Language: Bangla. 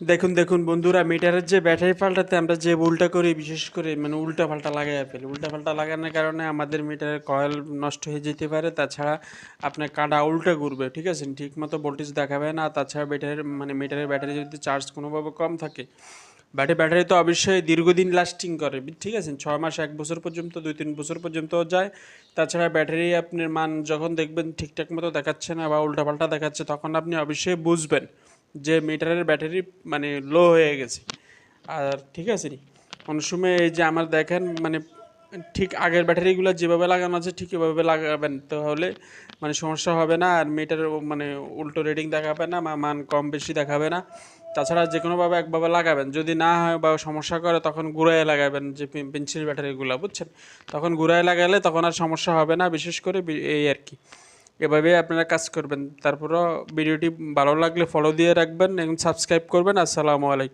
দেখুন দেখুন বন্ধুরা মিটারের যে ব্যাটারি পাল্টাতে আমরা যে উল্টা করি, বিশেষ করে মানে উল্টা পাল্টা লাগাই ফেলি। উল্টা পাল্টা লাগানোর কারণে আমাদের মিটারের কয়েল নষ্ট হয়ে যেতে পারে, তাছাড়া আপনার কাঁটা উল্টা ঘুরবে, ঠিক আছে? ঠিক মতো ভোল্টেজ দেখাবে না, তাছাড়া ব্যাটারির মানে মিটারের ব্যাটারি যদি চার্জ কোনোভাবে কম থাকে ব্যাটারি ব্যাটারি তো অবশ্যই দীর্ঘদিন লাস্টিং করে, ঠিক আছে? ছয় মাস, এক বছর পর্যন্ত, দুই তিন বছর পর্যন্ত যায়। তাছাড়া ব্যাটারি আপনার মান যখন দেখবেন ঠিকঠাক মতো দেখাচ্ছে না বা উল্টাপাল্টা দেখাচ্ছে, তখন আপনি অবশ্যই বুঝবেন। যে মিটারের ব্যাটারি মানে লো হয়ে গেছে। আর ঠিক আছে নি? অনেক সময় এই যে আমার দেখেন মানে ঠিক আগের ব্যাটারিগুলো যেভাবে লাগানো আছে, ঠিক এভাবে লাগাবেন। তাহলে মানে সমস্যা হবে না, আর মিটার মানে উল্টো রেডিং দেখাবে না বা মান কম বেশি দেখাবে না। তাছাড়া যে কোনোভাবে একভাবে লাগাবেন। যদি না হয় বা সমস্যা করে, তখন ঘুরায় লাগাবেন যে পেন্সিল ব্যাটারিগুলো বুঝছেন? তখন ঘুরায় লাগালে তখন আর সমস্যা হবে না, বিশেষ করে এই আর কি। এভাবে আপনারা কাজ করবেন। তারপরও ভিডিওটি ভালো লাগলে ফলো দিয়ে রাখবেন এবং সাবস্ক্রাইব করবেন। আসসালামু আলাইকুম।